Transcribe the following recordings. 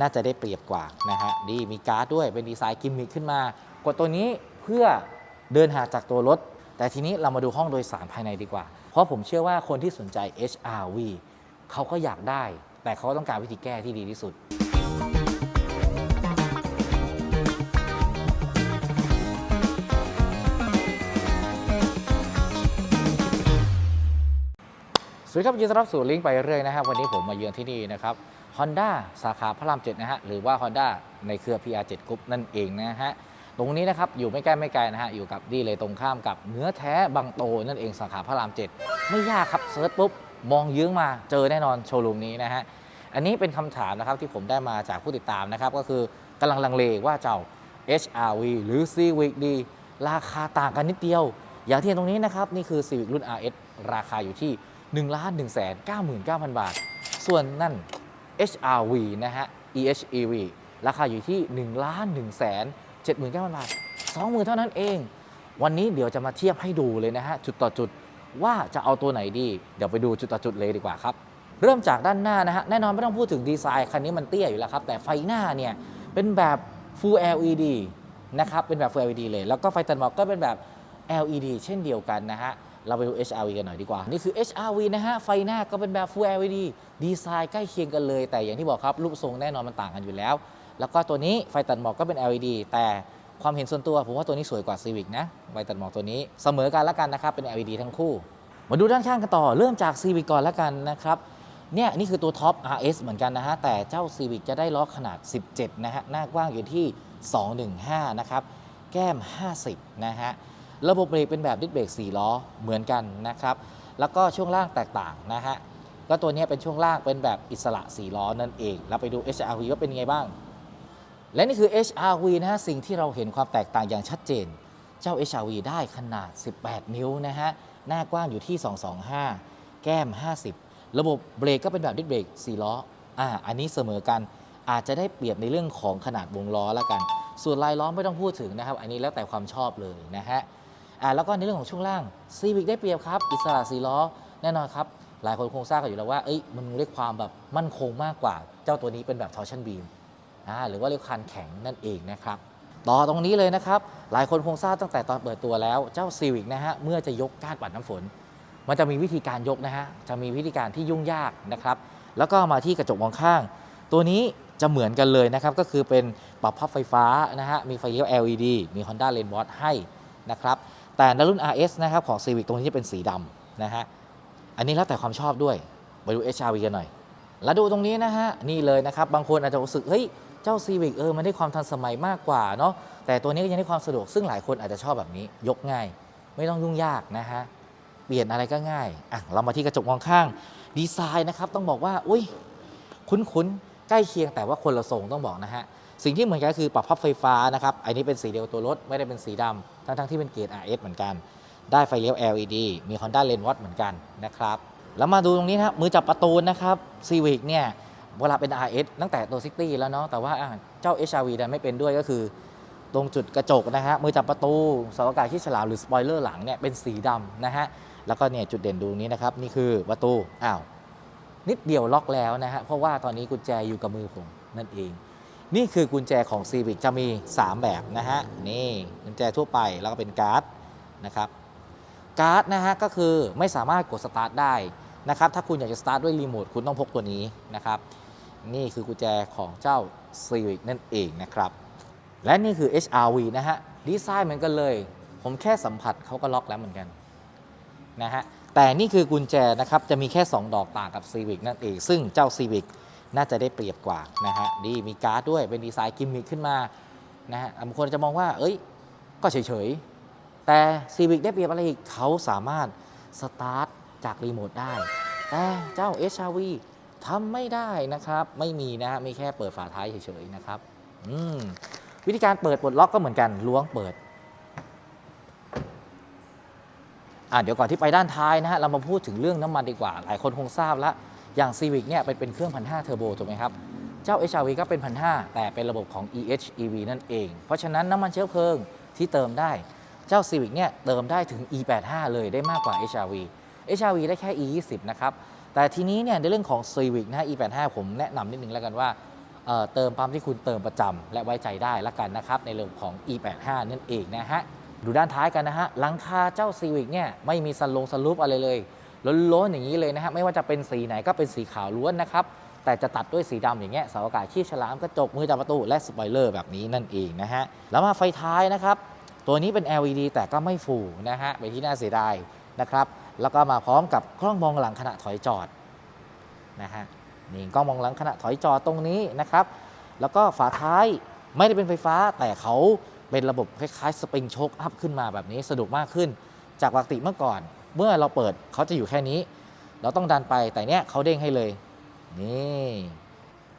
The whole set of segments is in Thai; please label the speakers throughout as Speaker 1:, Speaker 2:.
Speaker 1: น่าจะได้เปรียบกว่านะฮะดีมีการ์ดด้วยเป็นดีไซน์กิมมิคขึ้นมากดตัวนี้เพื่อเดินหาจากตัวรถ แต่ทีนี้เรามาดูห้องโดยสารภายในดีกว่า เพราะผมเชื่อว่าคนที่สนใจ HRV เขาก็อยากได้ แต่เขาก็ต้องการวิธีแก้ที่ดีที่สุดสวัสดีครับยินดีต้อนรับสู่ลิงก์ไปเรื่อยนะครับวันนี้ผมมาเยือนที่นี่นะครับ Honda สาขาพระราม7นะฮะหรือว่า Honda ในเครือ PR7 Group นั่นเองนะฮะตรงนี้นะครับอยู่ไม่ใกล้ไม่ไกลนะฮะอยู่กับดีเลยตรงข้ามกับเนื้อแท้บางโตนั่นเองสาขาพระราม 7 ไม่ยากครับเซิร์ชปุ๊บมองยื้องมาเจอแน่นอนโชว์รูมนี้นะฮะอันนี้เป็นคำถามนะครับที่ผมได้มาจากผู้ติดตามนะครับก็คือกำลังลังเลว่าเจ้า HRV หรือ Civic ดีราคาต่างกันนิดเดียว อย่างที่เห็นตรงนี้นะครับนี่คือ Civic รุ่น RS ราคาอยู่ที่ 1 1 9 9 0 0 0 บาท ส่วนนั่น HRV นะฮะ EHEV ราคาอยู่ที่1 1 7 9 0 0 0บาท20,000 เท่านั้นเอง วันนี้เดี๋ยวจะมาเทียบให้ดูเลยนะฮะ จุดต่อจุดว่าจะเอาตัวไหนดี เดี๋ยวไปดูจุดต่อจุดเลยดีกว่าครับ เริ่มจากด้านหน้านะฮะ แน่นอนไม่ต้องพูดถึงดีไซน์ คันนี้มันเตี้ยอยู่แล้วครับ แต่ไฟหน้าเนี่ย เป็นแบบ Full LED นะครับ เป็นแบบ Full LED เลย แล้วก็ไฟตัดหมอกก็เป็นแบบ LED เช่นเดียวกันนะฮะ เราไปดู HRV กันหน่อยดีกว่า นี่คือ HRV นะฮะ ไฟหน้าก็เป็นแบบ Full LED ดีไซน์ใกล้เคียงกันเลย แต่อย่างที่บอกครับรูปทรงแน่นอนมันต่างกันอยู่แล้ว แล้วก็ตัวนี้ไฟตัดหมอกก็เป็น LED แต่ความเห็นส่วนตัว ผมว่าตัวนี้สวยกว่า Civic นะไฟตัดหมอกตัวนี้เสมอกันล้วกันนะครับเป็น LED ทั้งคู่ มาดูด้านข้างกันต่อ เริ่มจาก Civic ก่อนล้วกันนะครับเนี่ยนี่คือตัวท็อป RS เหมือนกันนะฮะแต่เจ้า Civic จะได้ล้อขนาด 17 นะฮะหน้ากว้างอยู่ที่ 215 นะครับแก้ม 50 นะฮะ ระบบเบรกเป็นแบบดิสเบรก4ล้อเหมือนกันนะครับ แล้วก็ช่วงล่างแตกต่างนะฮะ ก็ตัวนี้เป็นช่วงล่างเป็นแบบอิสระ 4 ล้อนั่นเอง เราไปดู HRV ว่าเป็นยังไงบ้าง และนี่คือ HRV นะฮะ สิ่งที่เราเห็นความแตกต่างอย่างชัดเจน เจ้า HRV ได้ขนาด 18 นิ้วนะฮะ หน้ากว้างอยู่ที่ 225 แก้ม 50 ระบบเบรกก็เป็นแบบดิสเบรก4ล้อ อ่า อันนี้เสมอกัน อาจจะได้เปรียบในเรื่องของขนาดวงล้อแล้วกัน ส่วนลายล้อไม่ต้องพูดถึงนะครับ อันนี้แล้วแต่ความชอบเลยนะฮะ อ่าแล้วก็ในเรื่องของช่วงล่าง Civic ได้เปรียบครับ อิสระ4ล้อแน่นอนครับ หลายคนคงทราบกันอยู่แล้วว่าเอ้ยมันเรียกความแบบมั่นคงมากกว่า เจ้าตัวนี้เป็นแบบ torsion beam อ่าหรือว่าเรียกคันแข็งนั่นเองนะครับต่อตรงนี้เลยนะครับ หลายคนคงทราบตั้งแต่ตอนเปิดตัวแล้วเจ้า Civic นะฮะเมื่อจะยกก้านปัดน้ำฝน มันจะมีวิธีการยกนะฮะจะมีวิธีการที่ยุ่งยากนะครับแล้วก็มาที่กระจกมองข้าง ตัวนี้จะเหมือนกันเลยนะครับ ก็คือเป็นปรับพับไฟฟ้านะฮะมีไฟเลี้ยว LED มี Honda Lane w a t ให้นะครับ แต่ในรุ่น RS นะครับของ Civic ตรงนี้จะเป็นสีดำนะฮะ อันนี้แล้วแต่ความชอบด้วย มาดู HRV กันหน่อย แล้วดูตรงนี้นะฮะ นี่เลยนะครับ บางคนอาจจะรู้สึก เฮ้ย เจ้า Civic เออ มันได้ความทันสมัยมากกว่าเนาะ แต่ตัวนี้ก็ยังได้ความสะดวก ซึ่งหลายคนอาจจะชอบแบบนี้ ยกง่าย ไม่ต้องยุ่งยากนะฮะ เปลี่ยนอะไรก็ง่าย อะ เรามาที่กระจกมองข้าง ดีไซน์นะครับ ต้องบอกว่า อุ้ย คุ้นๆ ใกล้เคียงแต่ว่าคนละทรงต้องบอกนะฮะ สิ่งที่เหมือนกันคือปรับพับไฟฟ้านะครับอันนี้เป็นสีเดียวตัวรถไม่ได้เป็นสีดำทั้งๆที่เป็นเกรด RS เหมือนกัน ได้ไฟเลี้ยว LED มี Honda Lane Watch เหมือนกันนะครับแล้วมาดูตรงนี้นะมือจับประตูนะครับ Civic เนี่ยเวลาเป็น RS ตั้งแต่ตัวซิตี้แล้วเนาะแต่ว่าเจ้า HRV ดันไม่เป็นด้วยก็คือ ตรงจุดกระจกนะฮะมือจับประตูเสาอากาศที่ฉลามหรือสปอยเลอร์หลังเนี่ยเป็นสีดำนะฮะแล้วก็เนี่ยจุดเด่นดูนี้นะครับนี่คือประตูอ้าวนิดเดียวล็อกแล้วนะฮะเพราะว่าตอนนี้กุญแจอยู่กับมือผมนั่นเอง นี่คือกุญแจของ Civic จะมี 3 แบบนะฮะ นี่กุญแจทั่วไปแล้วก็เป็นการ์ดนะครับ การ์ดนะฮะก็คือไม่สามารถกดสตาร์ทได้นะครับ ถ้าคุณอยากจะสตาร์ทด้วยรีโมทคุณต้องพกตัวนี้นะครับ นี่คือกุญแจของเจ้า Civic นั่นเองนะครับ และนี่คือ HRV นะฮะ ดีไซน์เหมือนกันเลย ผมแค่สัมผัสเขาก็ล็อกแล้วเหมือนกันนะฮะ แต่นี่คือกุญแจนะครับ จะมีแค่ 2 ดอกต่างกับ Civic นั่นเอง ซึ่งเจ้า Civic น่าจะได้เปรียบกว่านะฮะดีมีการ์ดด้วยเป็นดีไซน์กิมมิคขึ้นมานะฮะบางคนจะมองว่า เอ้ย ก็เฉยๆ แต่ Civic ได้เปรียบอะไรอีกเขาสามารถสตาร์ทจากรีโมทได้ แต่เจ้า HRV ทำไม่ได้นะครับ ไม่มีนะฮะมีแค่เปิดฝาท้ายเฉยๆนะครับอืมวิธีการเปิดปลดล็อกก็เหมือนกันล้วงเปิดอะเดี๋ยวก่อนที่ไปด้านท้ายนะฮะเรามาพูดถึงเรื่องน้ำมันดีกว่า หลายคนคงทราบแล้ว อย่าง Civic เนี่ยเป็นเป็นเครื่องพันห้าเทอร์โบถูกไหมครับ เจ้า HRV ก็เป็นพันห้าแต่เป็นระบบของ EHEV นั่นเอง เพราะฉะนั้นน้ำมันเชื้อเพลิงที่เติมได้ เจ้า Civic เนี่ยเติมได้ถึง E85 เลยได้มากกว่า HRV HRV ได้แค่ E20 นะครับ แต่ทีนี้เนี่ยในเรื่องของ Civic นะ E85 ผมแนะนำนิดนึงแล้วกันว่าเเติมปั๊มที่คุณเติมประจำและไว้ใจได้ละกันนะครับในเรื่องของ E85 นั่นเองนะฮะดูด้านท้ายกันนะฮะหลังคาเจ้า Civic เนี่ยไม่มีสันลงสลูปอะไรเลย ล้นๆอย่างนี้เลยนะฮะไม่ว่าจะเป็นสีไหนก็เป็นสีขาวล้วนนะครับแต่จะตัดด้วยสีดำอย่างเงี้ยเสาอากาศคีบฉลามกระจกมือจับประตูและสปอยเลอร์แบบนี้นั่นเองนะฮะแล้วมาไฟท้ายนะครับตัวนี้เป็น LED แต่ก็ไม่ฟูนะฮะไปที่น่าเสียดายนะครับแล้วก็มาพร้อมกับกล้องมองหลังขณะถอยจอดนะฮะนี่กล้องมองหลังขณะถอยจอดตรงนี้นะครับแล้วก็ฝาท้ายไม่ได้เป็นไฟฟ้าแต่เขาเป็นระบบคล้ายๆสปริงโชคอัพขึ้นมาแบบนี้สะดวกมากขึ้น จากปกติเมื่อก่อน เมื่อเราเปิดเขาจะอยู่แค่นี้ เราต้องดันไปแต่เนี้ยเขาเด้งให้เลย นี่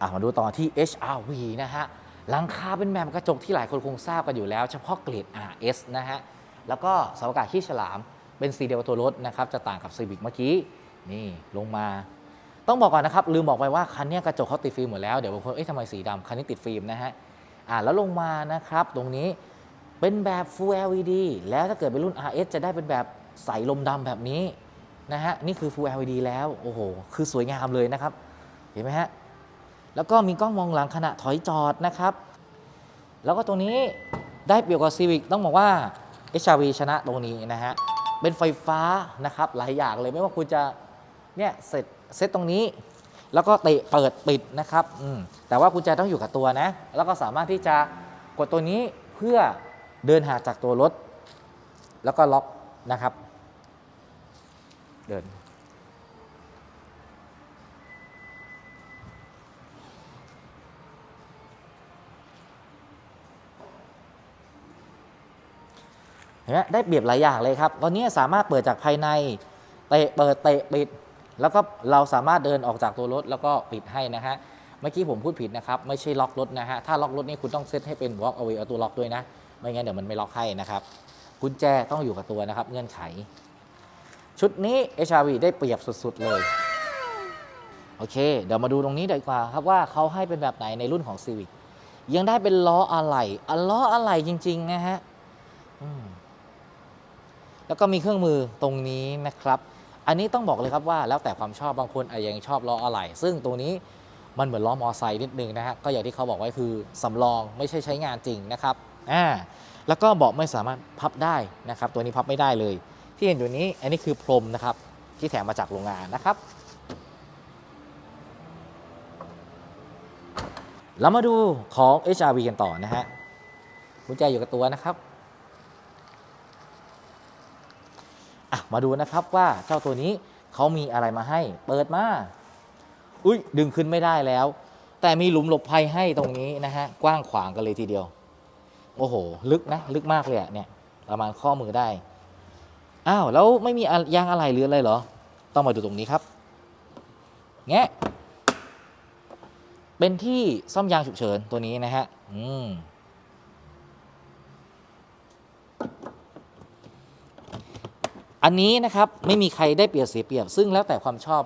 Speaker 1: อะมาดูต่อที่ HRV นะฮะหลังคาเป็นแบบกระจกที่หลายคนคงทราบกันอยู่แล้ว เฉพาะเกรด RS นะฮะแล้วก็สาอากาศขี้ฉลามเป็นสีเดียวกับตัวรถนะครับจะต่างกับ Civic เมื่อกี้นี่ลงมาต้องบอกก่อนนะครับลืมบอกไปว่าคันเนี้ยกระจกเขาติดฟิล์มหมดแล้วเดี๋ยวบางคนเอ๊ะทำไมสีดำคันนี้ติดฟิล์มนะฮะอ่าแล้วลงมานะครับตรงนี้เป็นแบบ Full LED แล้วถ้าเกิดเป็นรุ่น RS จะได้เป็นแบบ ใสลมดำแบบนี้นะฮะนี่คือ Full LED แล้วโอ้โหคือสวยงามเลยนะครับ เห็นไหมฮะแล้วก็มีกล้องมองหลังขณะถอยจอดนะครับ แล้วก็ตรงนี้ได้เปรียบกับ Civic ต้องบอกว่า HRV ชนะตรงนี้นะฮะเป็นไฟฟ้านะครับหลายอย่างเลยไม่ว่าคุณจะเนี่ยเสร็จเซตตรงนี้ แล้วก็เตะเปิดปิดนะครับแต่ว่ากุญแจต้องอยู่กับตัวนะ แล้วก็สามารถที่จะกดตัวนี้เพื่อเดินหาจากตัวรถ แล้วก็ล็อกนะครับ เดิน เห็นไหมได้เปรียบหลายอย่างเลยครับ ตอนนี้สามารถเปิดจากภายใน เตะเปิดเตะปิด แล้วก็เราสามารถเดินออกจากตัวรถแล้วก็ปิดให้นะฮะ เมื่อกี้ผมพูดผิดนะครับ ไม่ใช่ล็อกรถนะฮะ ถ้าล็อกรถนี่คุณต้องเซตให้เป็น walk away เอาตัวล็อกด้วยนะ ไม่งั้นเดี๋ยวมันไม่ล็อกให้นะครับ กุญแจต้องอยู่กับตัวนะครับ เงื่อนไข ชุดนี้ HRV ได้เปรียบสุดๆเลย โอเค เดี๋ยวมาดูตรงนี้ดีกว่าครับว่าเขาให้เป็นแบบไหนในรุ่นของ Civic ยังได้เป็นล้ออะไหล่อล้ออะไหล่จริง ๆ นะฮะแล้วก็มีเครื่องมือตรงนี้นะครับ อันนี้ต้องบอกเลยครับว่าแล้วแต่ความชอบบางคนอาจจะยังชอบล้ออะไหล่ซึ่งตรงนี้มันเหมือนล้อมอไซค์นิดนึงนะฮะก็อย่างที่เขาบอกไว้คือสำรองไม่ใช่ใช้งานจริงนะครับอ่าแล้วก็เบาะไม่สามารถพับได้นะครับ ตัวนี้พับไม่ได้เลย ที่เห็นอยู่นี้อันนี้คือพรมนะครับ ที่แถมมาจากโรงงานนะครับ เรามาดูของ HRV กันต่อนะฮะกุญแจอยู่กับตัวนะครับมาดูนะครับว่าเจ้าตัวนี้เขามีอะไรมาให้ เปิดมา อุ้ยดึงขึ้นไม่ได้แล้ว แต่มีหลุมหลบภัยให้ตรงนี้นะฮะ กว้างขวางกันเลยทีเดียว โอ้โห ลึกนะ ลึกมากเลยอะเนี่ย ประมาณข้อมือได้ อ้าวแล้วไม่มียางอะไรหรืออะไรเหรอ ต้องมาดูตรงนี้ครับ แงะ เป็นที่ซ่อมยางฉุกเฉินตัวนี้นะฮะ อืม อันนี้นะครับไม่มีใครได้เปรียบเสียเปรียบ ซึ่งแล้วแต่ความชอบ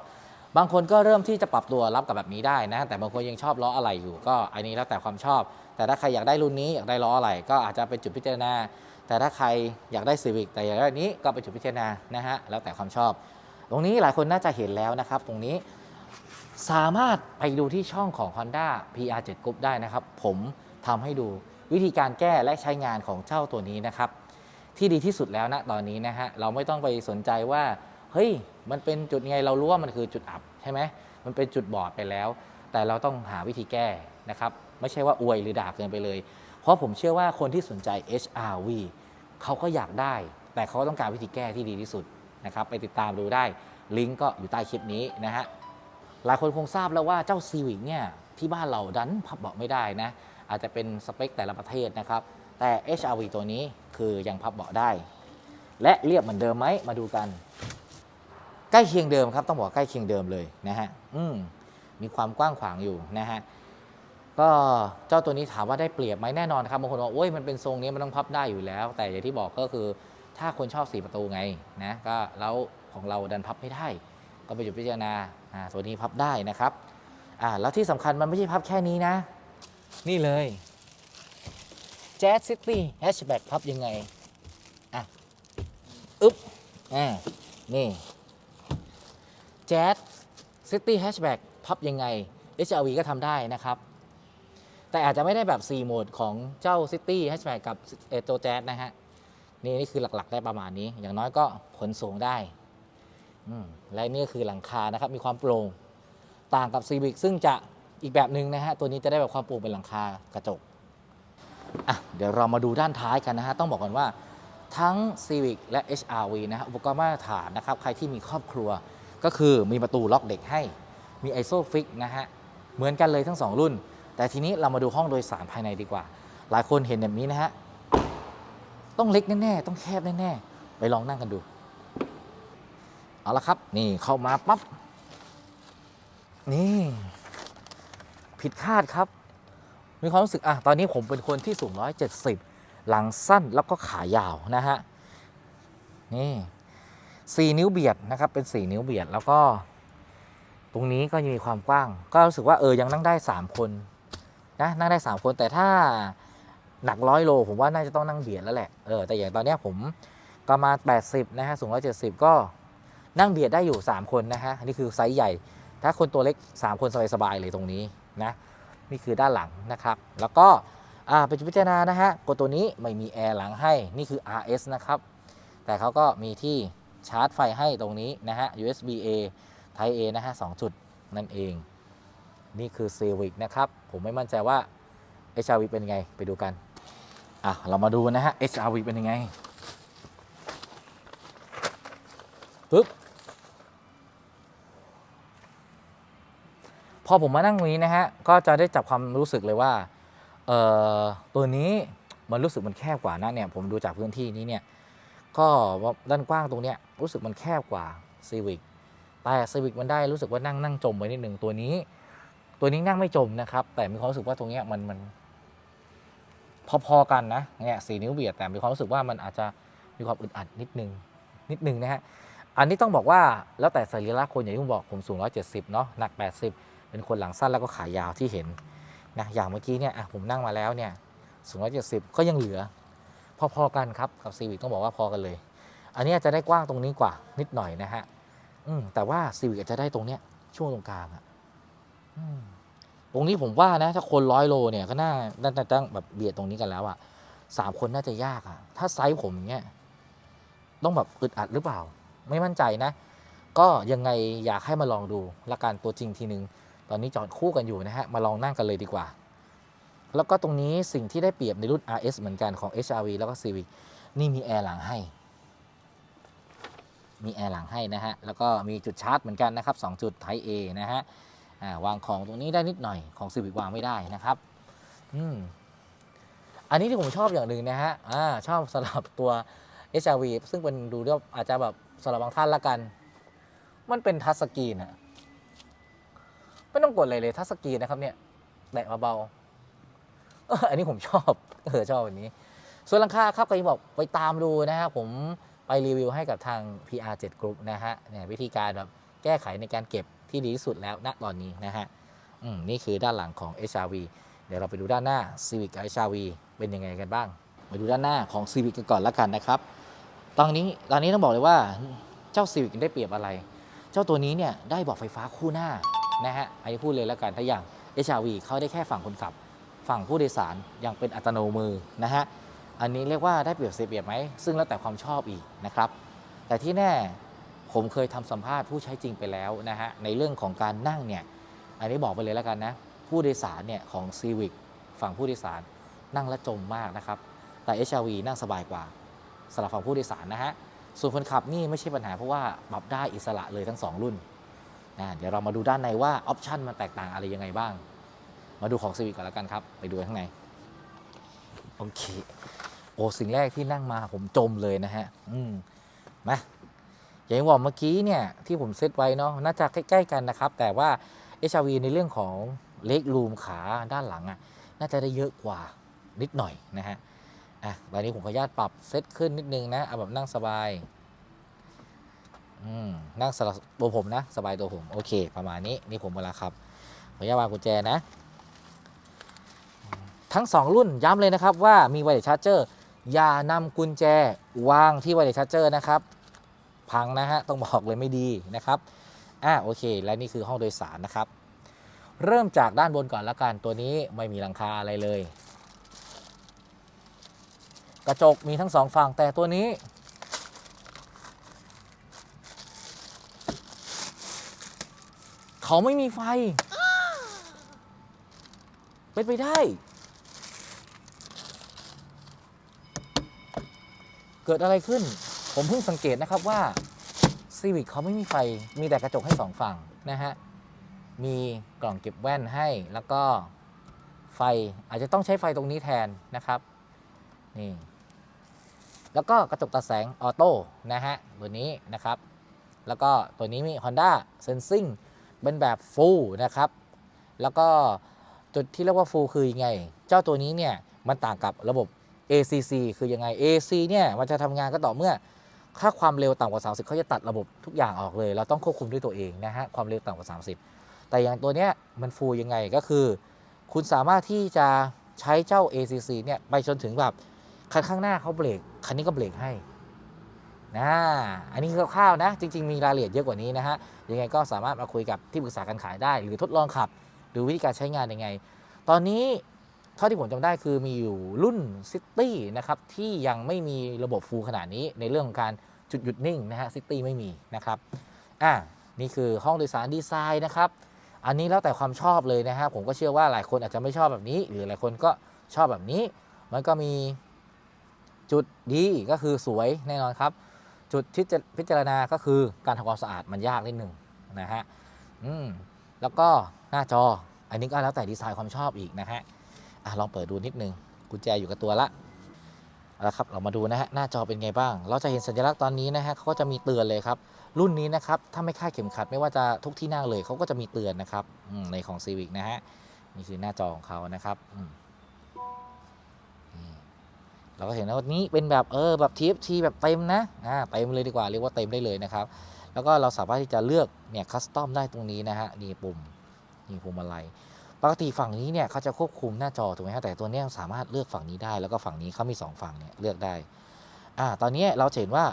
Speaker 1: บางคนก็เริ่มที่จะปรับตัวรับกับแบบนี้ได้นะ แต่บางคนยังชอบล้ออะไรอยู่ ก็อันนี้แล้วแต่ความชอบ แต่ถ้าใครอยากได้รุ่นนี้อยากได้ล้ออะไรก็อาจจะเป็นจุดพิจารณา แต่ถ้าใครอยากได้ Civic แต่อยากได้นี้ก็เป็นจุดพิจารณานะฮะแล้วแต่ความชอบ ตรงนี้หลายคนน่าจะเห็นแล้วนะครับ ตรงนี้สามารถไปดูที่ช่องของ Honda PR7 Group ได้นะครับ ผมทำให้ดูวิธีการแก้และใช้งานของเจ้าตัวนี้นะครับ ที่ดีที่สุดแล้วนะตอนนี้นะฮะเราไม่ต้องไปสนใจว่า เฮ้ย มันเป็นจุดไงเรารู้ว่ามันคือจุดอับใช่ไหมมันเป็นจุดบอดไปแล้ว แต่เราต้องหาวิธีแก้นะครับ ไม่ใช่ว่าอวยหรือด่าเกินไปเลย ราะผมเชื่อว่าคนที่สนใจ HRV เขาก็อยากได้ แต่เขาต้องการวิธีแก้ที่ดีที่สุดนะครับไปติดตามดูได้ลิงก์ก็อยู่ใต้คลิปนี้นะฮะหลายคนคงทราบแล้วว่าเจ้า Civic เนี่ยที่บ้านเราดันพับเบาะไม่ได้นะ อาจจะเป็นสเปคแต่ละประเทศนะครับ แต่ HRV ตัวนี้คือยังพับเบาะได้ และเรียบเหมือนเดิมไหมมาดูกัน ใกล้เคียงเดิมครับต้องบอกใกล้เคียงเดิมเลยนะฮะอืมมีความกว้างขวางอยู่นะฮะ ก็เจ้าตัวนี้ถามว่าได้เปรียบไหมแน่นอนครับบางคนบอกโอ้ยมันเป็นทรงนี้มันต้องพับได้อยู่แล้ว แต่อย่างที่บอกก็คือถ้าคนชอบสีประตูไงนะก็แล้วของเราดันพับไม่ได้ ก็ไปจุดพิจารณาอ่าตัวนี้พับได้นะครับอ่าแล้วที่สำคัญมันไม่ใช่พับแค่นี้นะ นี่เลย Jazz City Hatchback พับยังไงอะอึ๊บอ่านี่ Jazz City Hatchback พับยังไง HRV ก็ทำได้นะครับ แต่อาจจะไม่ได้แบบ 4 โหมดของเจ้า City Hatchback กับเอโตแจ๊นะฮะ นี่นี่คือหลักๆได้ประมาณนี้ อย่างน้อยก็ขนส่งได้ และนี่คือหลังคานะครับ มีความโปร่งต่างกับ Civic ซึ่งจะอีกแบบหนึ่งนะฮะ ตัวนี้จะได้แบบความโปร่งเป็นหลังคากระจกอะเดี๋ยวเรามาดูด้านท้ายกันนะฮะ ต้องบอกก่อนว่าทั้ง Civic และ HRV นะฮะอุปกรณ์มาตรฐานนะครับ ใครที่มีครอบครัวก็คือมีประตูล็อกเด็กให้ มี ISOFIX นะฮะ เหมือนกันเลยทั้ง 2 รุ่น แต่ทีนี้เรามาดูห้องโดยสารภายในดีกว่า หลายคนเห็นแบบนี้นะฮะ ต้องเล็กแน่ๆ ต้องแคบแน่ๆ ไปลองนั่งกันดู เอาละครับ นี่เข้ามาปั๊บ นี่ ผิดคาดครับ มีความรู้สึก อะ ตอนนี้ผมเป็นคนที่สูง 170 หลังสั้นแล้วก็ขายาวนะฮะ นี่4นิ้วเบียดนะครับ เป็น4นิ้วเบียดแล้วก็ ตรงนี้ก็ยังมีความกว้าง ก็รู้สึกว่าเออยังนั่งได้3คน นะนั่งได้ 3 คนแต่ถ้าหนักร้อยโล ผมว่าน่าจะต้องนั่งเบียดแล้วแหละเออแต่อย่างตอนนี้ผมประมาณ 80 นะฮะสูง 170 ก็นั่งเบียดได้อยู่ 3 คนนะฮะนนี้คือไซส์ใหญ่ ถ้าคนตัวเล็ก 3 คนสบายๆเลยตรงนี้นะนี่คือด้านหลังนะครับ แล้วก็อ่าเป็นจุดพิจารณานะฮะกดตัวนี้ไม่มีแอร์หลังให้นี่คือ RS นะครับแต่เขาก็มีที่ชาร์จไฟให้ตรงนี้นะฮะ USB A Type A นะฮะสองจุดนั่นเอง นี่คือ Civic นะครับ ผมไม่มั่นใจว่า HRV เป็นยังไง ไปดูกัน อะ เรามาดูนะฮะ HRV เป็นยังไงปึ๊บพอผมมานั่งตรงนี้นะฮะ ก็จะได้จับความรู้สึกเลยว่า เอ่อ ตัวนี้มันรู้สึกมันแคบกว่านะเนี่ย ผมดูจากพื้นที่นี้เนี่ย ก็ด้านกว้างตรงเนี้ยรู้สึกมันแคบกว่า Civic แต่ Civic มันได้รู้สึกว่านั่งนั่งจมไว้นิดหนึ่งตัวนี้ ตัวนี้นั่งไม่จมนะครับ แต่มีความรู้สึกว่าตรงเนี้ยมันมัน พอๆกันนะเนี่ยสี่นิ้วเบียดแต่มีความรู้สึกว่ามันอาจจะมีความอึดอัดนิดนึงนิดนึงนะฮะอันนี้ต้องบอกว่าแล้วแต่สรีระคนอย่างที่ผมบอกผมสูง 170 เนาะหนัก 80 เป็นคนหลังสั้นแล้วก็ขายาวที่เห็นนะอย่างเมื่อกี้เนี่ยผมนั่งมาแล้วเนี่ยสูง 170 ก็ยังเหลือ พอๆกันครับกับซีวิต้องบอกว่าพอกันเลย อันนี้จจะได้กว้างตรงนี้กว่านิดหน่อยนะฮะแต่ว่าซีวิอาจะได้ตรงเนี้ยช่วงตรงกลางอะ ตรงนี้ผมว่านะ ถ้าคนร้อยโลเนี่ยก็น่าน่าจะตั้งแบบเบียดตรงนี้กันแล้วอะสามคนน่าจะยากอะถ้าไซส์ผมเนี่ยต้องแบบอึดอัดหรือเปล่า ไม่มั่นใจนะ ก็ยังไงอยากให้มาลองดูละกันตัวจริงทีนึง ตอนนี้จอดคู่กันอยู่นะฮะ มาลองนั่งกันเลยดีกว่า แล้วก็ตรงนี้สิ่งที่ได้เปรียบในรุ่น RS เหมือนกันของ HRV แล้วก็ Civic นี่มีแอร์หลังให้ มีแอร์หลังให้นะฮะ แล้วก็มีจุดชาร์จเหมือนกันนะครับ 2 จุด Type A นะฮะ วางของตรงนี้ได้นิดหน่อยของซีวิกวางไม่ได้นะครับอืมอันนี้ที่ผมชอบอย่างหนึ่งนะฮะอ่าชอบสำหรับตัว HRV ซึ่งเป็นดูแล้วอาจจะแบบสำหรับบางท่านละกัน มันเป็นทัชสกรีนอะไม่ต้องกดอะไรเลยทัชสกรีนนะครับเนี่ยแตะเบาๆอออันนี้ผมชอบเออชอบอันนี้ ส่วนราคาครับก็ยังบอกไปตามดูนะฮะผมไปรีวิวให้กับทาง PR7 Group นะฮะเนี่ยวิธีการแบบแก้ไขในการเก็บ ที่ดีที่สุดแล้วณตอนนี้นะฮะอืมนี่คือด้านหลังของ HRV เดี๋ยวเราไปดูด้านหน้า Civic กับ HRV เป็นยังไงกันบ้าง มาดูด้านหน้าของ Civic กันก่อนละกันนะครับ ตอนนี้ตอนนี้ต้องบอกเลยว่าเจ้า Civic ได้เปรียบอะไร เจ้าตัวนี้เนี่ยได้บอกไฟฟ้าคู่หน้านะฮะอันนี้พูดเลยแล้วกันถ้าอย่าง HRV เขาได้แค่ฝั่งคนขับ ฝั่งผู้โดยสารยังเป็นอัตโนมือนะฮะอันนี้เรียกว่าได้เปรียบเสียเปรียบไหมซึ่งแล้วแต่ความชอบอีกนะครับแต่ที่แน่ ผมเคยทำสัมภาษณ์ผู้ใช้จริงไปแล้วนะฮะในเรื่องของการนั่งเนี่ยอันนี้บอกไปเลยแล้วกันนะผู้โดยสารเนี่ยของ Civic ฝั่งผู้โดยสารนั่งและจมมากนะครับแต่ HRV นั่งสบายกว่าสำหรับฝั่งผู้โดยสารนะฮะส่วนคนขับนี่ไม่ใช่ปัญหาเพราะว่าปรับได้อิสระเลยทั้ง 2 รุ่นนะเดี๋ยวเรามาดูด้านในว่าออปชันมันแตกต่างอะไรยังไงบ้าง มาดูของ Civic ก่อนแล้วกันครับ ไปดูข้างในโอเคโอ้สิ่งแรกที่นั่งมาผมจมเลยนะฮะ อืมมา อย่างที่บอกเมื่อกี้เนี่ยที่ผมเซตไว้เนาะน่าจะใกล้ๆกันนะครับ แต่ว่า HRV ในเรื่องของเล็กรูมขาด้านหลังอะ่ะน่าจะได้เยอะกว่านิดหน่อยนะฮะอะตอนนี้ผมขออนุญาตปรับเซตขึ้นนิดนึงนะเอาแบบนั่งสบายอืมนั่งสำหรับตัวผมนะสบายตัวผมโอเค ประมาณนี้นี่ผมเวลาครับขออนุญาตวางกุญแจนะ ทั้ง 2 รุ่นย้ำเลยนะครับว่ามีไวเลสชาร์เจอร์อย่านำกุญแจวางที่ไวเลสชาร์เจอร์นะครับ พังนะฮะต้องบอกเลยไม่ดีนะครับอ่าโอเค และนี่คือห้องโดยสารนะครับ เริ่มจากด้านบนก่อนละกันตัวนี้ไม่มีหลังคาอะไรเลย กระจกมีทั้งสองฝั่งแต่ตัวนี้ เขาไม่มีไฟเป็นไปได้เกิดอะไรขึ้น ผมเพิ่งสังเกตนะครับว่าซีวิ c เขาไม่มีไฟ มีแต่กระจกให้สองฝั่งนะฮะ มีกล่องเก็บแว่นให้ แล้วก็ไฟอาจจะต้องใช้ไฟตรงนี้แทนนะครับ นี่ แล้วก็กระจกตัดแสงออโต้นะฮะ ตัวนี้นะครับ แล้วก็ตัวนี้มี Honda Sensing เป็นแบบ Full นะครับ แล้วก็จุดที่เรียกว่า Full คือยังไง เจ้าตัวนี้เนี่ยมันต่างกับระบบ ACC คือยังไง AC เนี่ยมันจะทำงานก็ต่อเมื่อ ถ้าความเร็วต่ำกว่า 30 เขาจะตัดระบบทุกอย่างออกเลย เราต้องควบคุมด้วยตัวเองนะฮะ ความเร็วต่ำกว่า 30 แต่อย่างตัวเนี้ยมันฟูยังไงก็คือ คุณสามารถที่จะใช้เจ้า ACC เนี่ยไปจนถึงแบบคันข้างหน้าเขาเบรก คันนี้ก็เบรกให้นะอันนี้คือคร่าวๆนะ จริง ๆ มีรายละเอียดเยอะกว่านี้นะฮะ ยังไงก็สามารถมาคุยกับที่ปรึกษาการขายได้ หรือทดลองขับ ดูวิธีการใช้งานยังไง ตอนนี้ เท่าที่ผมจำได้คือมีอยู่รุ่นซิตี้นะครับที่ยังไม่มีระบบฟูลขนาดนี้ในเรื่องของการจุดหยุดนิ่งนะฮะซิตี้ไม่มีนะครับอะนี่คือห้องโดยสารดีไซน์นะครับอันนี้แล้วแต่ความชอบเลยนะฮะผมก็เชื่อว่าหลายคนอาจจะไม่ชอบแบบนี้ หรือหลายคนก็ชอบแบบนี้ มันก็มีจุดดีก็คือสวยแน่นอนครับ จุดที่จะพิจารณาก็คือการทำความสะอาดมันยากนิดหนึ่งนะฮะอืมแล้วก็หน้าจออันนี้ก็แล้วแต่ดีไซน์ความชอบอีกนะฮะ อะลองเปิดดูนิดนึงกุญแจอยู่กับตัวละเอาละครับเรามาดูนะฮะหน้าจอเป็นไงบ้าง เราจะเห็นสัญลักษณ์ตอนนี้นะฮะเขาก็จะมีเตือนเลยครับ รุ่นนี้นะครับถ้าไม่คาดเข็มขัดไม่ว่าจะทุกที่นั่งเลยเขาก็จะมีเตือนนะครับในของ Civic นะฮะนี่คือหน้าจอของเขานะครับเราก็เห็นว่านี้เป็นแบบเออแบบ TFT แบบเต็มนะอ่าเต็มเลยดีกว่าเรียกว่าเต็มได้เลยนะครับ แล้วก็เราสามารถที่จะเลือกเนี่ยคัสตอมได้ตรงนี้นะฮะนี่ปุ่มนี่ปุ่มอะไร ปกติฝั่งนี้เนี่ยเขาจะควบคุมหน้าจอถูกไหมฮะแต่ตัวนี้สามารถเลือกฝั่งนี้ได้ แล้วก็ฝั่งนี้เขามีสองฝั่งเนี่ยเลือกได้อ่าตอนนี้เราเห็นว่า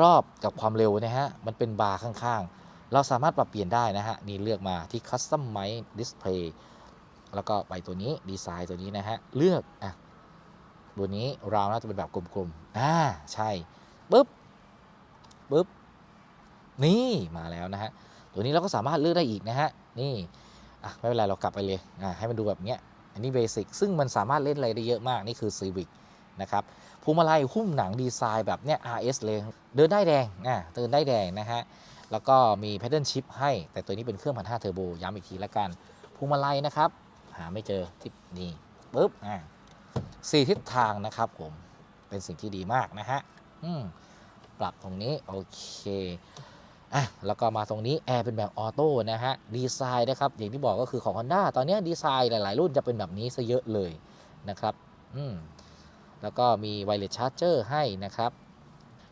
Speaker 1: รอบกับความเร็วนะฮะมันเป็นบาร์ข้างๆ เราสามารถปรับเปลี่ยนได้นะฮะนี่เลือกมาที่ Customize Display แล้วก็ไปตัวนี้ดีไซน์ตัวนี้นะฮะเลือกอะตัวนี้ราวน่าจะเป็นแบบกลมๆอ่าใช่ปึ๊บปึ๊บนี่มาแล้วนะฮะตัวนี้เราก็สามารถเลือกได้อีกนะฮะนี่ อะไม่เป็นไรเรากลับไปเลยอ่าให้มันดูแบบเนี้ยอันนี้เบสิกซึ่งมันสามารถเล่นอะไรได้เยอะมาก นี่คือ Civic นะครับพวงมาลัยหุ้มหนังดีไซน์แบบเนี้ย RS เลย เดินได้แดงอ่าเดินได้แดงนะฮะ แล้วก็มี Pattern Chip ให้ แต่ตัวนี้เป็นเครื่องพันห้าเทอร์โบ ย้ำอีกทีละกันพวงมาลัยนะครับ หาไม่เจอที่นี่ปุ๊บอ่าสี่ทิศทางนะครับผมเป็นสิ่งที่ดีมากนะฮะอืมปรับตรงนี้ โอเค อะแล้วก็มาตรงนี้แอร์เป็นแบบออโต้นะฮะดีไซน์นะครับอย่างที่บอกก็คือของ Honda ตอนนี้ดีไซน์หลาย ๆ รุ่นจะเป็นแบบนี้ซะเยอะเลยนะครับอืมแล้วก็มีไวเลสชาร์จเจอร์ให้นะครับ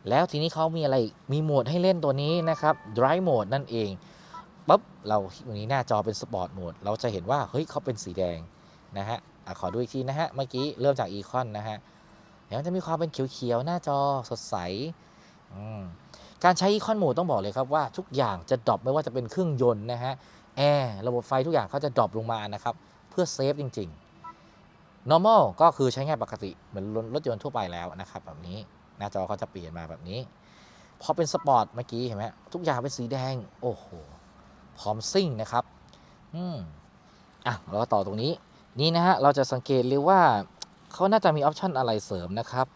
Speaker 1: แล้วทีนี้เขามีอะไรมีโหมดให้เล่นตัวนี้นะครับ Drive Mode นั่นเองปุ๊บเราตรงนี้หน้าจอเป็นสปอร์ตโหมดเราจะเห็นว่าเฮ้ยเขาเป็นสีแดงนะฮะอะขอดูอีกทีนะฮะ เมื่อกี้เริ่มจากอีคอนนะฮะเดี๋ยวจะมีความเป็นเขียวๆ หน้าจอสดใส อืม การใช้อีคอนโหมดต้องบอกเลยครับว่าทุกอย่างจะดรอปไม่ว่าจะเป็นเครื่องยนต์นะฮะแอร์ระบบไฟทุกอย่างเขาจะดรอปลงมานะครับเพื่อเซฟจริง ๆ normal ก็คือใช้งานปกติเหมือนรถยนต์ทั่วไปแล้วนะครับแบบนี้หน้าจอเขาจะเปลี่ยนมาแบบนี้พอเป็นสปอร์ตเมื่อกี้เห็นไหมทุกอย่างเป็นสีแดง โอ้โหพร้อมซิ่งนะครับอืมอะเราก็ต่อตรงนี้นี่นะฮะเราจะสังเกตเลยว่าเขาน่าจะมีออปชันอะไรเสริมนะครับ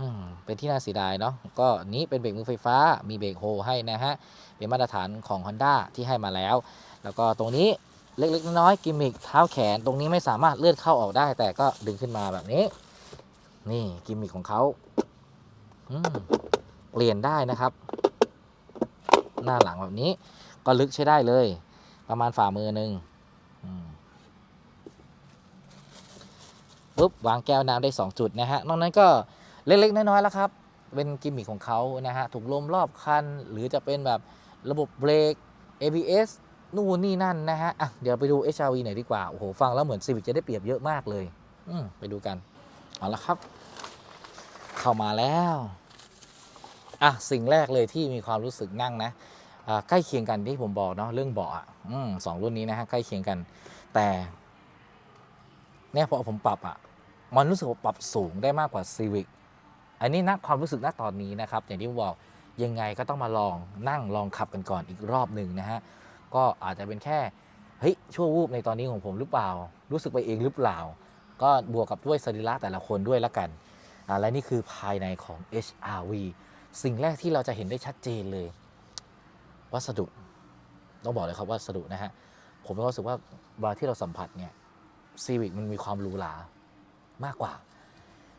Speaker 1: อืมเป็นที่น่าเสียดายเนาะก็นี้เป็นเบรกมือไฟฟ้ามีเบรกโฮให้นะฮะเป็นมาตรฐานของ Honda ที่ให้มาแล้ว แล้วก็ตรงนี้เล็กๆน้อยๆกิมมิคเท้าแขนตรงนี้ไม่สามารถเลื่อนเข้าออกได้ แต่ก็ดึงขึ้นมาแบบนี้ นี่กิมมิคของเขาเปลี่ยนได้นะครับ หน้าหลังแบบนี้ ก็ลึกใช้ได้เลย ประมาณฝ่ามือหนึ่งปุ๊บวางแก้วน้ำได้ 2 จุดนะฮะนอกนั้นก็ เล็กๆ น้อยๆแล้วครับ เป็นกิมมิคของเขานะฮะถุงลมรอบคัน หรือจะเป็นแบบระบบเบรก ABS นู่นนี่นั่นนะฮะอะเดี๋ยวไปดู HRV หน่อยดีกว่า โอ้โห ฟังแล้วเหมือน Civic จะได้เปรียบเยอะมากเลย อืมไปดูกัน เอาละครับ เข้ามาแล้ว อะ สิ่งแรกเลยที่มีความรู้สึกนั่งนะอ่าใกล้เคียงกันที่ผมบอกเนาะเรื่องเบาะอืมสองรุ่นนี้นะฮะใกล้เคียงกัน แต่เนี่ยพอผมปรับอะ มันรู้สึกว่าปรับสูงได้มากกว่า Civic อันนี้นักความรู้สึกณตอนนี้นะครับ อย่างที่ผมบอกยังไงก็ต้องมาลองนั่งลองขับกันก่อนอีกรอบหนึ่งนะฮะก็อาจจะเป็นแค่เฮ้ยชั่ววูบในตอนนี้ของผมหรือเปล่า รู้สึกไปเองหรือเปล่า ก็บวกกับด้วยสรีระแต่ละคนด้วยละกันอ่าและนี่คือภายในของ HRV สิ่งแรกที่เราจะเห็นได้ชัดเจนเลย วัสดุต้องบอกเลยครับวัสดุนะฮะผมมีความรู้สึกว่าเวลาที่เราสัมผัสเนี่ยซีวิกมันมีความหรูหรามากกว่า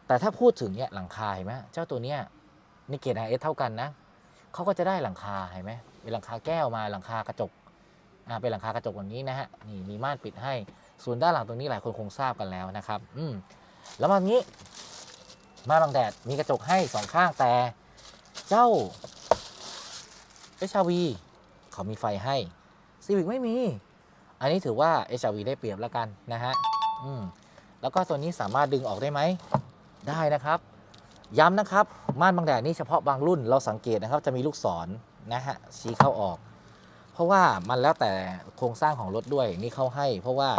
Speaker 1: แต่ถ้าพูดถึงเนี่ยหลังคาเห็นไหมเจ้าตัวเนี้ยนี่เกรดไอเอสเท่ากันนะเขาก็จะได้หลังคาเห็นไหมเป็นหลังคาแก้วมาหลังคากระจกอ่าเป็นหลังคากระจกแบบนี้นะฮะนี่มีม่านปิดให้ส่วนด้านหลังตรงนี้หลายคนคงทราบกันแล้วนะครับ อืมแล้วมางี้มาบังแดดมีกระจกให้สองข้างแต่เจ้า HRV เขามีไฟให้ซีวิกไม่มี อันนี้ถือว่า HRV ได้เปรียบแล้วกันนะฮะอืมแล้วก็ตัวนี้สามารถดึงออกได้ไหม ได้นะครับ ย้ำนะครับม่านบังแดดนี่เฉพาะบางรุ่นเราสังเกตนะครับจะมีลูกศรนะฮะชี้เข้าออก เพราะว่ามันแล้วแต่โครงสร้างของรถด้วยนี่เข้าให้ เพราะว่า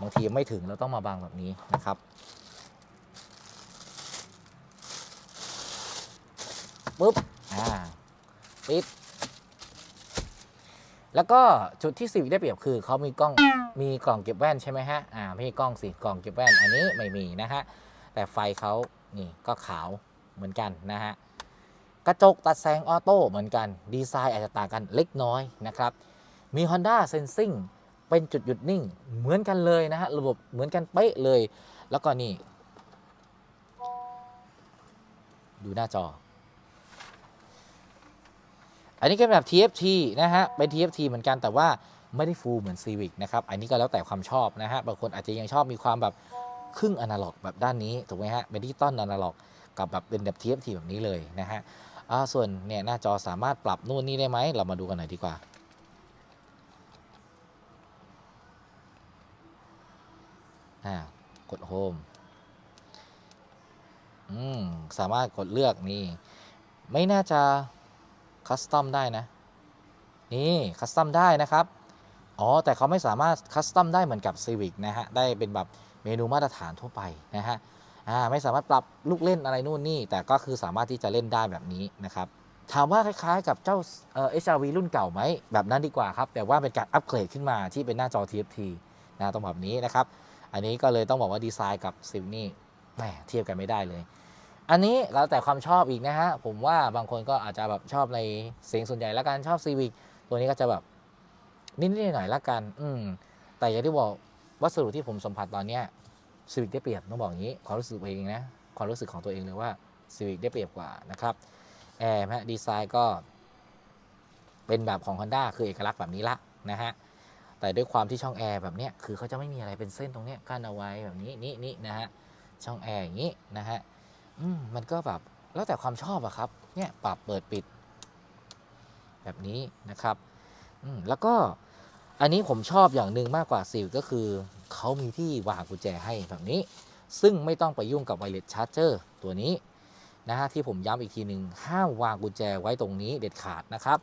Speaker 1: บางทีไม่ถึงเราต้องมาบังแบบนี้นะครับปุ๊บอ่าปิดแล้วก็จุดที่สิได้เปรียบคือเขามีกล้องมีกล่องเก็บแว่นใช่ไหมฮะอ่าไม่ใช่กล้องสิกล่องเก็บแว่นอันนี้ไม่มีนะฮะ แต่ไฟเขานี่ก็ขาวเหมือนกันนะฮะ กระจกตัดแสงออโต้เหมือนกัน ดีไซน์อาจจะต่างกันเล็กน้อยนะครับ มี Honda Sensing เป็นจุดหยุดนิ่งเหมือนกันเลยนะฮะ ระบบเหมือนกันเป๊ะเลย แล้วก็นี่ ดูหน้าจอ อันนี้ก็เป็นแบบ TFT นะฮะ เป็น TFT เหมือนกันแต่ว่าไม่ได้ฟูลเหมือน Civic นะครับ อันนี้ก็แล้วแต่ความชอบนะฮะ บางคนอาจจะยังชอบมีความแบบ ครึ่งอนาล็อกแบบด้านนี้ถูกไหมฮะเป็นดิจิตอลอนาล็อกกับแบบเป็นแบบ TFT แบบนี้เลยนะฮะอ่าส่วนเนี่ยหน้าจอสามารถปรับนู่นนี่ได้ไหมเรามาดูกันหน่อยดีกว่าอ่ากดโฮมอืมสามารถกดเลือกนี่ ไม่น่าจะคัสตอมได้นะ นี่คัสตอมได้นะครับ อ๋อ แต่เขาไม่สามารถคัสตอมได้เหมือนกับ Civic นะฮะ ได้เป็นแบบ เมนูมาตรฐานทั่วไปนะฮะอ่าไม่สามารถปรับลูกเล่นอะไรนู่นนี่ แต่ก็คือสามารถที่จะเล่นได้แบบนี้นะครับถามว่าคล้ายๆกับเจ้าเอ่อ HRV รุ่นเก่าไหม แบบนั้นดีกว่าครับ แต่ว่าเป็นการอัปเกรดขึ้นมาที่เป็นหน้าจอ TFT นะต้องแบบนี้นะครับ อันนี้ก็เลยต้องบอกว่าดีไซน์กับ Civic นี่แหมเทียบกันไม่ได้เลย อันนี้แล้วแต่ความชอบอีกนะฮะ ผมว่าบางคนก็อาจจะแบบชอบในเสียงส่วนใหญ่ล้วกันชอบซีวิกตัวนี้ก็จะแบบนิดๆหน่อยๆละกัน อืมแต่อย่างที่บอก วัสดุที่ผมสัมผัสตอนเนี้ยซีวิกได้เปรียบต้องบอกอย่างนี้ความรู้สึกเองนะความรู้สึกของตัวเองเลยว่าซีวิกได้เปรียบกว่านะครับแอร์ฮะดีไซน์ก็เป็นแบบของ Honda คือเอกลักษณ์แบบนี้ละนะฮะแต่ด้วยความที่ช่องแอร์แบบเนี้ยคือเขาจะไม่มีอะไรเป็นเส้นตรงเนี้ยกั้นเอาไว้แบบนี้นี่นี่นะฮะช่องแอร์อย่างนี้นะฮะอืมมันก็แบบแล้วแต่ความชอบอะครับเนี่ยปรับเปิดปิด แบบนี้นะครับอืมแล้วก็ อันนี้ผมชอบอย่างหนึ่งมากกว่าสิวก็คือ เขามีที่วางกุญแจให้แบบนี้ ซึ่งไม่ต้องไปยุ่งกับไวเลสชาร์จเจอร์ตัวนี้นะฮะที่ผมย้ำอีกทีหนึ่งห้ามวางกุญแจไว้ตรงนี้เด็ดขาดนะครับ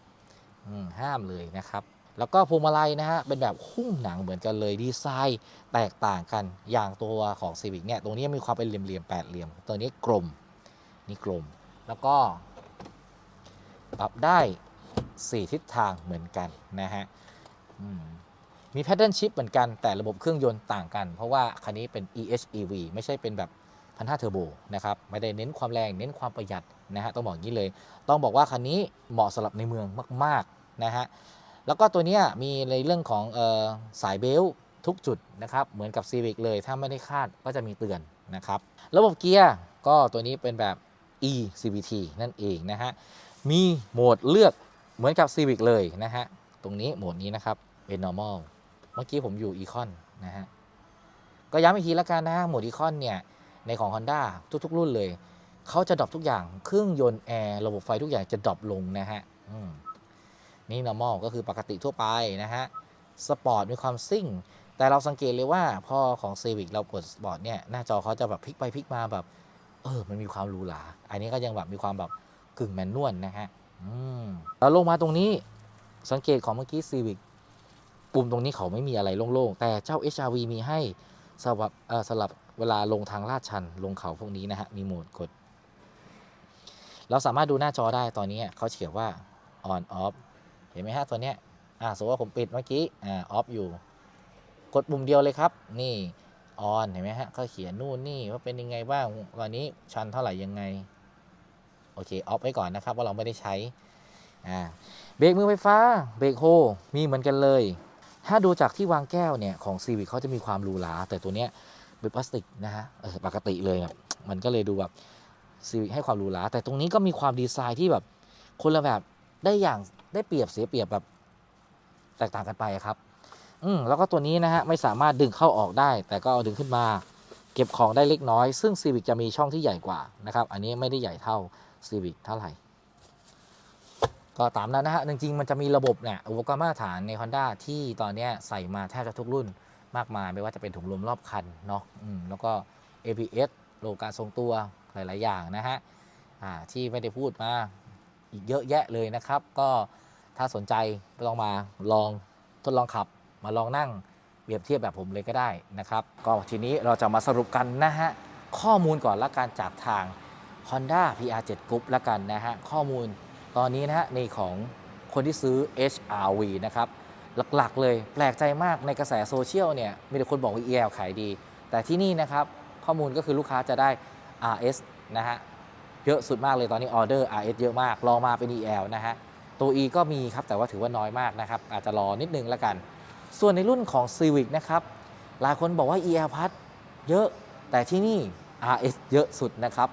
Speaker 1: ห้ามเลยนะครับ แล้วก็พวงมาลัยนะฮะเป็นแบบหุ้มหนังเหมือนกันเลยดีไซน์แตกต่างกันอย่างตัวของ Civic เนี่ยตรงนี้มีความเป็นเหลี่ยมๆแปดเหลี่ยมตัวนี้กลมนี่กลม แล้วก็ปรับได้ 4 ทิศทางเหมือนกันนะฮะ มีแพ d เดิลชิปเหมือนกันแต่ระบบเครื่องยนต์ต่างกัน เพราะว่าคันนี้เป็น EHEV ไม่ใช่เป็นแบบพันห้าเทอร์โบนะครับ ไม่ได้เน้นความแรงเน้นความประหยัดนะฮะต้องบอกงี้เลย ต้องบอกว่าคันนี้เหมาะสำหรับในเมืองมากๆนะฮะแล้วก็ตัวนี้มีในเรื่องของออสายเบลต์ทุกจุดนะครับ เหมือนกับ Civic เลย ถ้าไม่ได้คาดก็จะมีเตือนนะครับ ระบบเกียร์ก็ตัวนี้เป็นแบบ e CVT นั่นเองนะฮะมีโหมดเลือกเหมือนกับ Civic เลยนะฮะ ตรงนี้โหมดนี้นะครับเป็น normal เมื่อกี้ผมอยู่ Econ นะฮะก็ย้ำอีกทีละกันนะฮะโหมด Econ เนี่ยในของ Honda ทุก ๆ รุ่นเลยเขาจะดรอปทุกอย่างเครื่องยนต์แอร์ระบบไฟทุกอย่างจะดรอปลงนะฮะนี่ normal ก็คือปกติทั่วไปนะฮะสปอร์ตมีความซิ่ง แต่เราสังเกตเลยว่าพอของ Civic เรากดสปอร์ตเนี่ยหน้าจอเขาจะแบบพลิกไปพลิกมาแบบ เออ มันมีความหรูหราอันนี้ก็ยังแบบมีความแบบกึ่งแมนนวลนะฮะอืมเราลงมาตรงนี้ สังเกตของเมื่อกี้ Civic ปุ่มตรงนี้เขาไม่มีอะไรโล่งๆ แต่เจ้า HRV มีให้สำหรับสำหรับเวลาลงทางลาดชันลงเขาพวกนี้นะฮะ มีโหมดกด เราสามารถดูหน้าจอได้ตอนนี้เขาเขียนว่า on off เห็นไหมฮะ ตัวเนี้ยอ่าสมมติว่าผมปิดเมื่อกี้อ่า off อยู่ กดปุ่มเดียวเลยครับ นี่ on เห็นไหมฮะเขาเขียนนู่นนี่ว่าเป็นยังไงบ้างตอนนี้ชันเท่าไหร่ยังไง โอเคออฟไว้ก่อนนะครับว่าเราไม่ได้ใช้ เบรกมือไฟฟ้าเบรกโฮมีเหมือนกันเลย ถ้าดูจากที่วางแก้วเนี่ยของ Civic เขาจะมีความหรูหราแต่ตัวเนี้ยเป็นพลาสติกนะฮะปกติเลยมันก็เลยดูแบบ Civic ให้ความหรูหราแต่ตรงนี้ก็มีความดีไซน์ที่แบบคนละแบบได้อย่างได้เปรียบเสียเปรียบแบบแตกต่างกันไปครับ อืมแล้วก็ตัวนี้นะฮะไม่สามารถดึงเข้าออกได้ แต่ก็เอาดึงขึ้นมาเก็บของได้เล็กน้อย ซึ่ง Civic จะมีช่องที่ใหญ่กว่านะครับ อันนี้ไม่ได้ใหญ่เท่า Civic เท่าไหร่ ก็ตามนั้นนะฮะ จริง ๆ มันจะมีระบบเนี่ยอุปกรณ์มาตรฐานใน Honda ที่ตอนนี้ใส่มาแทบจะทุกรุ่นมากมาย ไม่ว่าจะเป็นถุงลมรอบคันเนาะอืมแล้วก็ ABS โลการทรงตัวหลาย ๆ อย่างนะฮะที่ไม่ได้พูดมาอีกเยอะแยะเลยนะครับ ก็ถ้าสนใจลองมาลองทดลองขับ มาลองนั่งเปรียบเทียบแบบผมเลยก็ได้นะครับ ก็ทีนี้เราจะมาสรุปกันนะฮะ ข้อมูลก่อนละกันจากทาง Honda PR7 Group ละกันนะฮะ ข้อมูล ตอนนี้นะฮะในของคนที่ซื้อ HRV นะครับ หลักๆ เลยแปลกใจมากในกระแสโซเชียลเนี่ยมีแต่คนบอกว่า EL ขายดี แต่ที่นี่นะครับ ข้อมูลก็คือลูกค้าจะได้ RS นะฮะเยอะสุดมากเลยตอนนี้ออเดอร์ RS เยอะมากรอมาเป็น EL นะฮะตัว E ก็มีครับ แต่ว่าถือว่าน้อยมากนะครับ อาจจะรอนิดนึงและกัน ส่วนในรุ่นของ Civic นะครับหลายคนบอกว่า EL Plus เยอะแต่ที่นี่ RS เยอะสุดนะครับ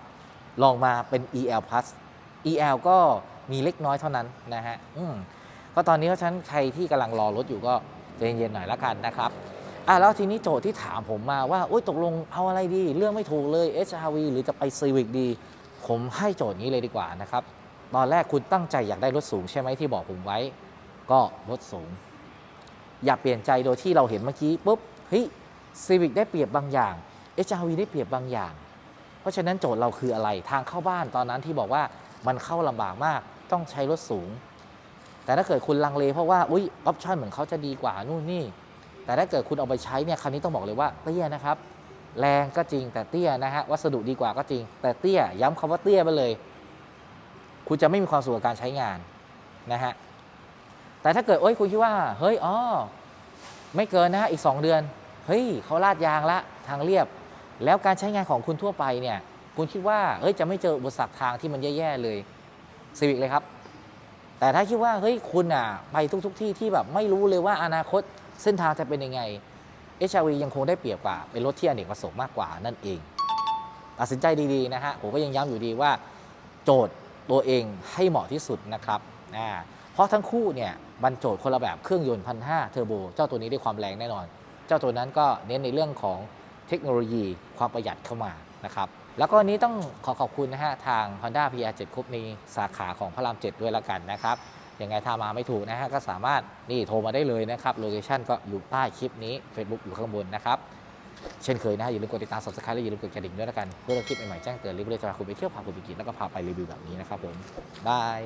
Speaker 1: ลองมาเป็น EL Plus EL ก็ มีเล็กน้อยเท่านั้นนะฮะก็ตอนนี้เพราะฉะนั้นใครที่กำลังรอรถอยู่ก็ใจเย็นๆหน่อยละกันนะครับอะแล้วทีนี้โจทย์ที่ถามผมมาว่าโอ๊ยตกลงเอาอะไรดี เรื่องไม่ถูกเลย HRV หรือจะไป Civic ดี ผมให้โจทย์นี้เลยดีกว่านะครับ ตอนแรกคุณตั้งใจอยากได้รถสูงใช่ไหมที่บอกผมไว้ ก็รถสูง อย่าเปลี่ยนใจโดยที่เราเห็นเมื่อกี้ปุ๊บเฮ้ย Civic ได้เปรียบบางอย่าง HRV ได้เปรียบบางอย่าง เพราะฉะนั้นโจทย์เราคืออะไรทางเข้าบ้านตอนนั้นที่บอกว่ามันเข้าลำบากมาก ต้องใช้รถสูง แต่ถ้าเกิดคุณลังเลเพราะว่าอุ้ยออปชั่นเหมือนเขาจะดีกว่านู่นนี่ แต่ถ้าเกิดคุณเอาไปใช้เนี่ยคันนี้ต้องบอกเลยว่าเตี้ยนะครับ แรงก็จริงแต่เตี้ยนะฮะวัสดุดีกว่าก็จริง แต่เตี้ยย้ำคำว่าเตี้ยไปเลย คุณจะไม่มีความสุขกับการใช้งานนะฮะแต่ถ้าเกิดโอ้ยคุณคิดว่า เฮ้ยอ๋อไม่เกินนะฮะอีก 2 เดือน เฮ้ยเขาลาดยางละทางเรียบ แล้วการใช้งานของคุณทั่วไปเนี่ยคุณคิดว่าเฮ้ยจะไม่เจออุปสรรคทางที่มันแย่ๆเลย ซีวิกเลยครับ แต่ถ้าคิดว่าเฮ้ยคุณอะไปทุกทที่ที่แบบไม่รู้เลยว่าอนาคตเส้นทางจะเป็นยังไง HRV ยังคงได้เปรียบกว่า เป็นรถที่อเนกประสงค์มากกว่านั่นเองตัดสินใจดีๆนะฮะผมก็ยังย้ำอยู่ดีว่า โจทย์ตัวเองให้เหมาะที่สุดนะครับอ่าเพราะทั้งคู่เนี่ยบรรโจทย์คนละแบบเครื่องยนต์พันห้าเทอร์โบ เจ้าตัวนี้ได้ความแรงแน่นอน เจ้าตัวนั้นก็เน้นในเรื่องของเทคโนโลยีความประหยัดเข้ามานะครับ แล้วก็นี้ต้องขอขอบคุณนะฮะทาง Honda PR7 ครบในสาขาของพระราม 7 ด้วยละกันนะครับยังไงถ้ามาไม่ถูกนะฮะก็สามารถนี่โทรมาได้เลยนะครับโลเคชั่นก็อยู่ใต้คลิปนี้ Facebook อยู่ข้างบนนะครับเช่นเคยนะฮะอย่าลืมกดติดตาม subscribe และอย่าลืมกดกระดิ่งด้วยละกันเพื่อคลิปใหม่ๆแจ้งเตือนรีบเลยจะพาคุณไปเที่ยวพาคุณไปกินแล้วก็พาไปรีวิวแบบนี้นะครับผมบาย